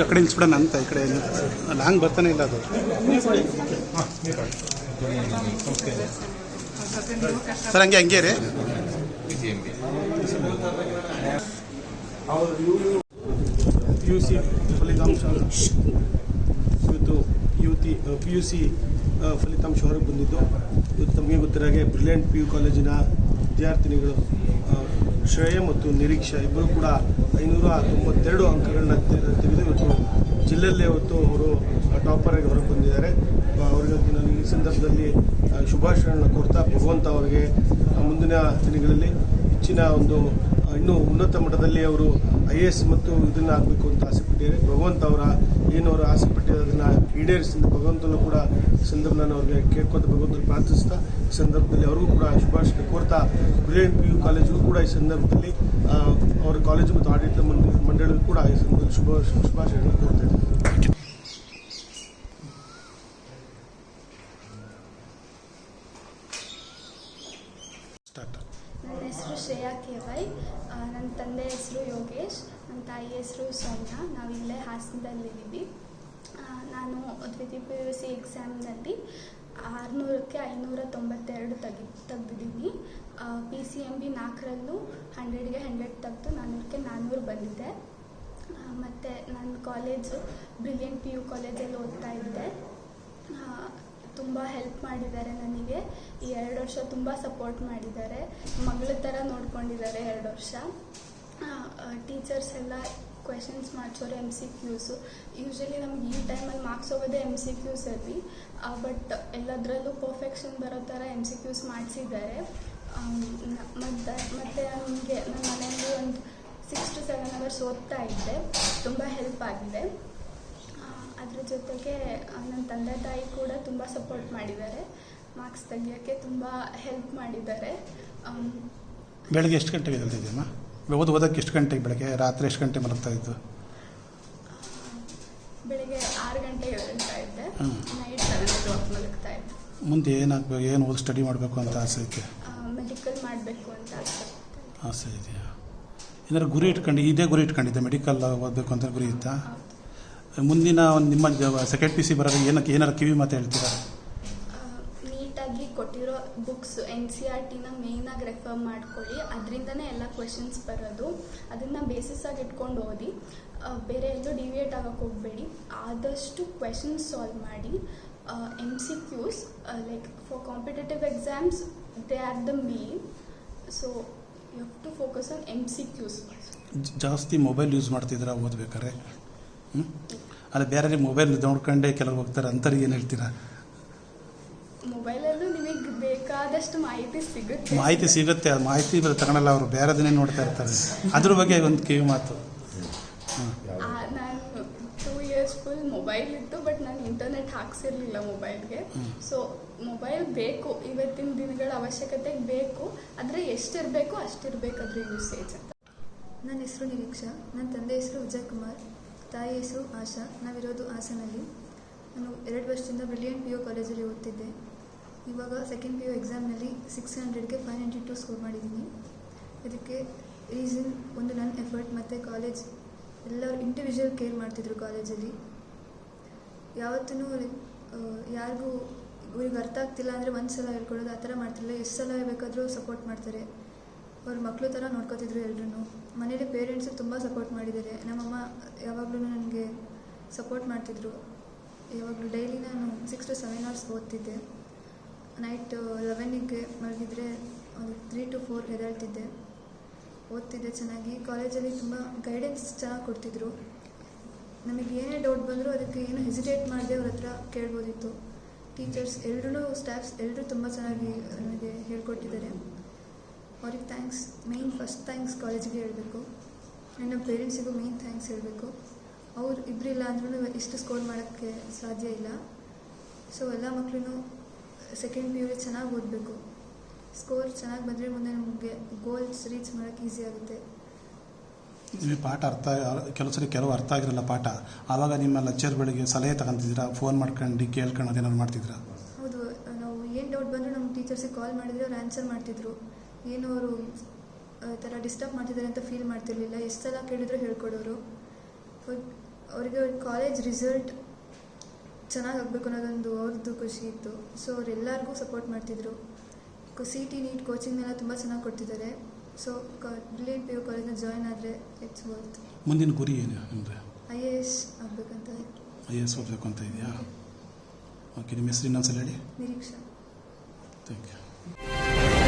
ಆ ಕಡೆ ನಿಲ್ಸ್ಬಿಡೋಣ ಅಂತ ಈ ಕಡೆ ಲಾಂಗ್ ಬರ್ತಾನೆ ಇಲ್ಲ ಅದು. ಸರ್, ಹಂಗೆ ಹಂಗೆ ರೀ ಪಿ ಯು ಸಿ ಫಲಿತಾಂಶ ಇವತ್ತು ಯುವತಿ ಪಿ ಯು ಸಿ ಫಲಿತಾಂಶ ಹೊರಗೆ ಬಂದಿದ್ದು. ಇವತ್ತು ತಮಗೆ ಗೊತ್ತಿರೋ ಹಾಗೆ ಬ್ರಿಲಿಯಂಟ್ ಪಿ ಯು ಕಾಲೇಜಿನ ವಿದ್ಯಾರ್ಥಿನಿಗಳು ಶ್ರೇಯ ಮತ್ತು ನಿರೀಕ್ಷಾ ಇಬ್ಬರು ಕೂಡ ಐನೂರ ತೊಂಬತ್ತೆರಡು ಅಂಕಗಳನ್ನ ತೆಗೆದು ಇವತ್ತು ಜಿಲ್ಲೆಯಲ್ಲೇ ಇವತ್ತು ಅವರು ಟಾಪರ್ ಆಗಿ ಹೊರಗೆ ಬಂದಿದ್ದಾರೆ. ಆ, ಅವರಿಗೆ ನಾನು ಈ ಸಂದರ್ಭದಲ್ಲಿ ಶುಭಾಶಯಗಳನ್ನ ಕೋರ್ತಾ ಭಗವಂತ ಅವರಿಗೆ ಮುಂದಿನ ದಿನಗಳಲ್ಲಿ ಹೆಚ್ಚಿನ ಒಂದು ಇನ್ನೂ ಉನ್ನತ ಮಟ್ಟದಲ್ಲಿ ಅವರು ಐ ಎ ಎಸ್ ಮತ್ತು ಇದನ್ನು ಆಗಬೇಕು ಅಂತ ಆಸೆ ಪಟ್ಟಿದ್ದಾರೆ ಭಗವಂತ ಅವರ ಏನು ಅವರು ಆಸೆ ಅದನ್ನು ಈಡೇರಿಸಿದ ಭಗವಂತನು ಕೂಡ ಈ ಸಂದರ್ಭ ನಾನು ಅವ್ರಿಗೆ ಕೇಳ್ಕೊತ ಭಗವಂತನ ಪ್ರಾರ್ಥಿಸ್ತಾ, ಈ ಸಂದರ್ಭದಲ್ಲಿ ಅವ್ರಿಗೂ ಕೂಡ ಶುಭಾಶಯ ಕೋರ್ತಾ ಬ್ರಿಲಿಯಂಟ್ ಪಿ ಯು ಕಾಲೇಜಿಗೂ ಕೂಡ ಈ ಸಂದರ್ಭದಲ್ಲಿ ಅವರ ಕಾಲೇಜು ಮತ್ತು ಆಡಳಿತ ಮಂಡಳಿ ಮಂಡಳಿಗೂ ಕೂಡ ಈ ಸಂದರ್ಭದಲ್ಲಿ ಶುಭ ಶುಭಾಶಯಗಳನ್ನು ಕೋರ್ತಾ ಇದ್ದೀನಿ ಸ್ಟಾರ್ಟ್ ನನ್ನ ಹೆಸರು ಶ್ರೇಯಾ ಕೆ ವೈ. ನನ್ನ ತಂದೆ ಹೆಸರು ಯೋಗೇಶ್, ನನ್ನ ತಾಯಿ ಹೆಸರು ಸೌಮ್ಯ ನಾವು ಇಲ್ಲೇ ಹಾಸನದಲ್ಲಿದ್ದೀವಿ. ನಾನು ದ್ವಿತೀಯ ಪಿ ಯು ಸಿ ಎಕ್ಸಾಮ್ನಲ್ಲಿ ಆರುನೂರಕ್ಕೆ ಐನೂರ ತೊಂಬತ್ತೆರಡು ತೆಗಿ, ತೆಗೆದಿದ್ದೀನಿ. ಪಿ ಸಿ ಎಂ ಬಿ ನಾಲ್ಕರಲ್ಲೂ ಹಂಡ್ರೆಡ್ಗೆ ಹಂಡ್ರೆಡ್ ತೆಗೆದು ನಾನ್ನೂರಕ್ಕೆ ನಾನ್ನೂರು ಬಂದಿದೆ. ಮತ್ತು ನನ್ನ ಕಾಲೇಜು ಬ್ರಿಲಿಯಂಟ್ ಪಿ ಯು ಕಾಲೇಜಲ್ಲಿ ಓದ್ತಾ ಇದ್ದೆ. ತುಂಬ ಹೆಲ್ಪ್ ಮಾಡಿದ್ದಾರೆ ನನಗೆ. ಈ ಎರಡು ವರ್ಷ ತುಂಬ ಸಪೋರ್ಟ್ ಮಾಡಿದ್ದಾರೆ. ಮಗಳ ಥರ ನೋಡ್ಕೊಂಡಿದ್ದಾರೆ ಎರಡು ವರ್ಷ. ಟೀಚರ್ಸ್ ಎಲ್ಲ ಕ್ವೆಶನ್ಸ್ ಮಾಡಿಸೋರು ಎಂ ಸಿ ಕ್ಯೂಸು ಯೂಶ್ವಲಿ ನಮ್ಗೆ ಈ ಟೈಮಲ್ಲಿ ಮಾರ್ಕ್ಸ್ ಹೋಗೋದೇ ಎಂ ಸಿ ಕ್ಯೂಸಲ್ಲಿ ಬಟ್ ಎಲ್ಲದರಲ್ಲೂ ಪರ್ಫೆಕ್ಷನ್ ಬರೋ ಥರ ಎಂ ಸಿ ಕ್ಯೂಸ್ ಮಾಡಿಸಿದ್ದಾರೆ. ಮತ್ತು ಮತ್ತು ನನಗೆ ನನ್ನ ಮನೆಯಲ್ಲಿ ಒಂದು ಸಿಕ್ಸ್ ಟು ಸೆವೆನ್ ಅವರ್ಸ್ ಓದ್ತಾ ಇದ್ದೆ. ತುಂಬ ಹೆಲ್ಪ್ ಆಗಿದೆ. ಅದ್ರ ಜೊತೆಗೆ ನನ್ನ ತಂದೆ ತಾಯಿ ಕೂಡ ತುಂಬ ಸಪೋರ್ಟ್ ಮಾಡಿದ್ದಾರೆ. ಮಾರ್ಕ್ಸ್ ತೆಗಿಯೋಕ್ಕೆ ತುಂಬ ಹೆಲ್ಪ್ ಮಾಡಿದ್ದಾರೆ. ಬೆಳಗ್ಗೆ ಎಷ್ಟು ಗಂಟೆಗೆ ಓದ್ ಓದಕ್ಕೆ ಎಷ್ಟು ಗಂಟೆಗೆ ಬೆಳಗ್ಗೆ? ರಾತ್ರಿ ಎಷ್ಟು ಗಂಟೆ ಮಲಗ್ತಾ ಇದ್ದು? ಬೆಳಿಗ್ಗೆ ಆರು ಗಂಟೆಗೆ ಹೇಳ್ತಾ ಇದ್ದೆ ನೈಟ್ ಸೆವೆನ್ ಓ ಕ್ಲಾಕ್ ಮಲಗ್ತಾ ಇದ್ದೆ. ಮುಂದೆ ಏನಾಗಬೇಕು? ಏನು ಓದಿ ಸ್ಟಡಿ ಮಾಡಬೇಕು ಅಂತ ಆಸೆ ಐತೆ ಮೆಡಿಕಲ್ ಮಾಡಬೇಕು ಅಂತ ಆಸೆ ಆಸೆ ಇದೆಯಾ? ಏನಾದ್ರು ಗುರಿ ಇಟ್ಕೊಂಡು ಇದೇ ಗುರಿ ಇಟ್ಕೊಂಡಿದ್ದೆ ಮೆಡಿಕಲ್ ಓದಬೇಕು ಅಂತ ಗುರಿ ಇತ್ತಾ? ಮುಂದಿನ ಒಂದು ನಿಮ್ಮ ಸೆಕೆಂಡ್ ಪಿ ಸಿ ಬರೋದು ಏನಕ್ಕೆ ಏನಾರು ಕಿವಿ ಮಾತು ಹೇಳ್ತೀರಾ? ಕೊಟ್ಟಿರೋ ಬುಕ್ಸ್ ಎನ್ ಸಿ ಆರ್ ಟಿನ ಮೇಯ್ನಾಗಿ ರೆಫರ್ ಮಾಡ್ಕೊಳ್ಳಿ. ಅದರಿಂದನೇ ಎಲ್ಲ ಕ್ವೆಶನ್ಸ್ ಬರೋದು. ಅದನ್ನು ಬೇಸಿಸ್ ಆಗಿ ಇಟ್ಕೊಂಡು ಓದಿ. ಬೇರೆ ಎಲ್ಲೂ ಡಿವಿಯೇಟ್ ಆಗೋಕ್ಕೆ ಹೋಗಬೇಡಿ. ಆದಷ್ಟು ಕ್ವೆಶನ್ಸ್ ಸಾಲ್ವ್ ಮಾಡಿ. M C Qs like for competitive exams they are the main so you have to focus on M C Qs ಜಾಸ್ತಿ ಮೊಬೈಲ್ ಯೂಸ್ ಮಾಡ್ತಿದ್ದೀರಾ ಓದ್ಬೇಕಾರೆ ಅಲ್ಲ ಬೇರೆ ಮೊಬೈಲ್ ನೋಡ್ಕೊಂಡೇ ಕೆಲವು ಹೋಗ್ತಾರೆ ಅಂತಾರೆ ಏನು ಹೇಳ್ತೀರಾ? ಮೊಬೈಲಲ್ಲೂ ನಿಮಗೆ ಬೇಕಾದಷ್ಟು ಮಾಹಿತಿ ಸಿಗುತ್ತೆ. ಮಾಹಿತಿ ಸಿಗುತ್ತೆ ಆ ಮಾಹಿತಿ ಬರೀ ತಗೊಳಲ್ಲ ಅವರು ಬೇರೆದನ್ನೇ ನೋಡ್ತಾ ಇರ್ತಾರೆ. ಅದ್ರ ಬಗ್ಗೆ ಒಂದು ಕಿವಿ ಮಾತು. ನಾನು ಟೂ ಇಯರ್ಸ್ ಫುಲ್ ಮೊಬೈಲ್ ಇತ್ತು ಬಟ್ ನಾನು ಇಂಟರ್ನೆಟ್ ಹಾಕ್ಸಿರ್ಲಿಲ್ಲ ಮೊಬೈಲ್ಗೆ. ಸೊ ಮೊಬೈಲ್ ಬೇಕು ಇವತ್ತಿನ ದಿನಗಳ ಅವಶ್ಯಕತೆಗೆ ಬೇಕು. ಆದರೆ ಎಷ್ಟಿರಬೇಕು ಅಷ್ಟಿರಬೇಕು ಅದ್ರ ಯೂಸೇಜ್ ಅಂತ. ನನ್ನ ಹೆಸರು ನಿರೀಕ್ಷಾ ನನ್ನ ತಂದೆ ಹೆಸರು ವಿಜಯ್ ಕುಮಾರ್ ತಾಯಿ ಹೆಸರು ಆಶಾ ನಾವಿರೋದು ಹಾಸನಲ್ಲಿ. ನಾನು ಎರಡು ವರ್ಷದಿಂದ ಬ್ರಿಲಿಯಂಟ್ ಪಿ ಯು ಕಾಲೇಜಲ್ಲಿ ಓದ್ತಿದ್ದೆ. ಇವಾಗ ಸೆಕೆಂಡ್ ಪಿ ಯು ಎಕ್ಸಾಮ್ನಲ್ಲಿ ಸಿಕ್ಸ್ ಹಂಡ್ರೆಡ್ಗೆ ಫೈವ್ ನೈಂಟಿ ಟು ಸ್ಕೋರ್ ಮಾಡಿದ್ದೀನಿ ಇದಕ್ಕೆ ರೀಸನ್ ಒಂದು ನನ್ನ ಎಫರ್ಟ್ ಮತ್ತು ಕಾಲೇಜ್ ಎಲ್ಲರೂ ಇಂಡಿವಿಜುವಲ್ ಕೇರ್ ಮಾಡ್ತಿದ್ರು ಕಾಲೇಜಲ್ಲಿ ಯಾವತ್ತೂ ಯಾರಿಗೂ ಇವ್ರಿಗೆ ಅರ್ಥ ಆಗ್ತಿಲ್ಲ ಅಂದರೆ ಒಂದು ಸಲ ಹೇಳ್ಕೊಡೋದು, ಆ ಥರ ಮಾಡ್ತಿರಲಿಲ್ಲ. ಎಷ್ಟು ಸಲ ಬೇಕಾದರೂ ಸಪೋರ್ಟ್ ಮಾಡ್ತಾರೆ. ಅವ್ರ ಮಕ್ಕಳು ಥರ ನೋಡ್ಕೋತಿದ್ರು ಎಲ್ಲರೂ ಮನೇಲಿ ಪೇರೆಂಟ್ಸು ತುಂಬ ಸಪೋರ್ಟ್ ಮಾಡಿದ್ದಾರೆ. ನಮ್ಮಮ್ಮ ಯಾವಾಗಲೂ ನನಗೆ ಸಪೋರ್ಟ್ ಮಾಡ್ತಿದ್ರು. ಯಾವಾಗಲೂ ಡೈಲಿ ನಾನು ಸಿಕ್ಸ್ ಟು ಸೆವೆನ್ ಅವರ್ಸ್ ಓದ್ತಿದ್ದೆ. ನೈಟ್ ಲೆವೆನಿಗೆ ಮಲಗಿದ್ರೆ ಒಂದು ತ್ರೀ ಟು ಫೋರ್ ಎದ್ದೇಳ್ತಿದ್ದೆ ಓದ್ತಿದ್ದೆ ಚೆನ್ನಾಗಿ. ಕಾಲೇಜಲ್ಲಿ ತುಂಬ ಗೈಡೆನ್ಸ್ ಚೆನ್ನಾಗಿ ಕೊಡ್ತಿದ್ರು. ನಮಗೆ ಏನೇ ಡೌಟ್ ಬಂದರೂ ಅದಕ್ಕೆ ಏನು ಹೆಸಿಟೇಟ್ ಮಾಡದೆ ಅವ್ರ ಹತ್ರ ಕೇಳ್ಬೋದಿತ್ತು. ಟೀಚರ್ಸ್ ಎಲ್ಲರೂ ಸ್ಟಾಫ್ಸ್ ಎಲ್ಲರೂ ತುಂಬ ಚೆನ್ನಾಗಿ ನನಗೆ ಹೇಳ್ಕೊಟ್ಟಿದ್ದಾರೆ. ಅವ್ರಿಗೆ ಥ್ಯಾಂಕ್ಸ್ ಮೇಯ್ನ್ ಫಸ್ಟ್ ಥ್ಯಾಂಕ್ಸ್ ಕಾಲೇಜಿಗೆ ಹೇಳಬೇಕು. ನನ್ನ ಪೇರೆಂಟ್ಸಿಗೂ ಮೇಯ್ನ್ ಥ್ಯಾಂಕ್ಸ್ ಹೇಳಬೇಕು. ಅವ್ರು ಇಬ್ಬರಿಲ್ಲ ಅಂದ್ರೂ ಇಷ್ಟು ಸ್ಕೋರ್ ಮಾಡೋಕ್ಕೆ ಸಾಧ್ಯ ಇಲ್ಲ. ಸೊ ಎಲ್ಲ ಮಕ್ಕಳು ಸೆಕೆಂಡ್ ಪಿ ಯು ಚೆನ್ನಾಗಿ ಓದಬೇಕು. ಸ್ಕೋರ್ ಚೆನ್ನಾಗಿ ಬಂದರೆ ಮುಂದೆ ನಮಗೆ ಗೋಲ್ಸ್ ರೀಚ್ ಮಾಡೋಕ್ಕೆ ಈಸಿ ಆಗುತ್ತೆ. ನಿಮಗೆ ಪಾಠ ಅರ್ಥ ಕೆಲವು ಸರಿ ಕೆಲವು ಅರ್ಥ ಆಗಿರಲ್ಲ ಪಾಠ. ಆವಾಗ ನಿಮ್ಮ ಲೆಕ್ಚರ್ಗಳಿಗೆ ಸಲಹೆ ತಗೊಂತಿದ್ದೀರಾ? ಫೋನ್ ಮಾಡ್ಕೊಂಡು ಕೇಳ್ಕೊಂಡು ಅದೇನಾದ್ರು ಮಾಡ್ತಿದ್ದೀರಾ? ಹೌದು ನಾವು ಏನು ಡೌಟ್ ಬಂದರೂ ನಮ್ಮ ಟೀಚರ್ಸಿಗೆ ಕಾಲ್ ಮಾಡಿದರೆ ಅವ್ರು ಆನ್ಸರ್ ಮಾಡ್ತಿದ್ರು. ಏನು ಅವರು ಥರ ಡಿಸ್ಟರ್ಬ್ ಮಾಡ್ತಿದ್ದಾರೆ ಅಂತ ಫೀಲ್ ಮಾಡ್ತಿರ್ಲಿಲ್ಲ. ಎಷ್ಟು ಸಲ ಕೇಳಿದ್ರು ಹೇಳ್ಕೊಡೋರು. ಅವರಿಗೆ ಕಾಲೇಜ್ ರಿಸಲ್ಟ್ ಚೆನ್ನಾಗಿ ಆಗಬೇಕು ಅನ್ನೋದೊಂದು ಅವ್ರದ್ದು ಖುಷಿ ಇತ್ತು. ಸೊ ಅವರೆಲ್ಲರಿಗೂ ಸಪೋರ್ಟ್ ಮಾಡ್ತಿದ್ರು. ಸಿ ಟಿ ನೀಟ್ ಕೋಚಿಂಗ್ನೆಲ್ಲ ತುಂಬ ಚೆನ್ನಾಗಿ ಕೊಡ್ತಿದ್ದಾರೆ. ಸೊ ಬ್ರಿಲಿಯಂಟ್ ಪಿ ಯು ಕಾಲೇಜ್ನ ಜಾಯ್ನ್ ಆದರೆ ಇಟ್ಸ್ ವರ್ತ್ ಮುಂದಿನ ಗುರಿ ಏನು ಅಂದರೆ? ಐ ಎ ಎಸ್ ಆಗಬೇಕಂತ. ಐ ಎ ಎಸ್ ಓದಬೇಕು ಅಂತ ಇದೆಯಾ? ಓಕೆ ನಿಮ್ಮ ಹೆಸರು ಇನ್ನೊಂದ್ಸಲ ಹೇಳಿ. ನಿರೀಕ್ಷಾ. Thank you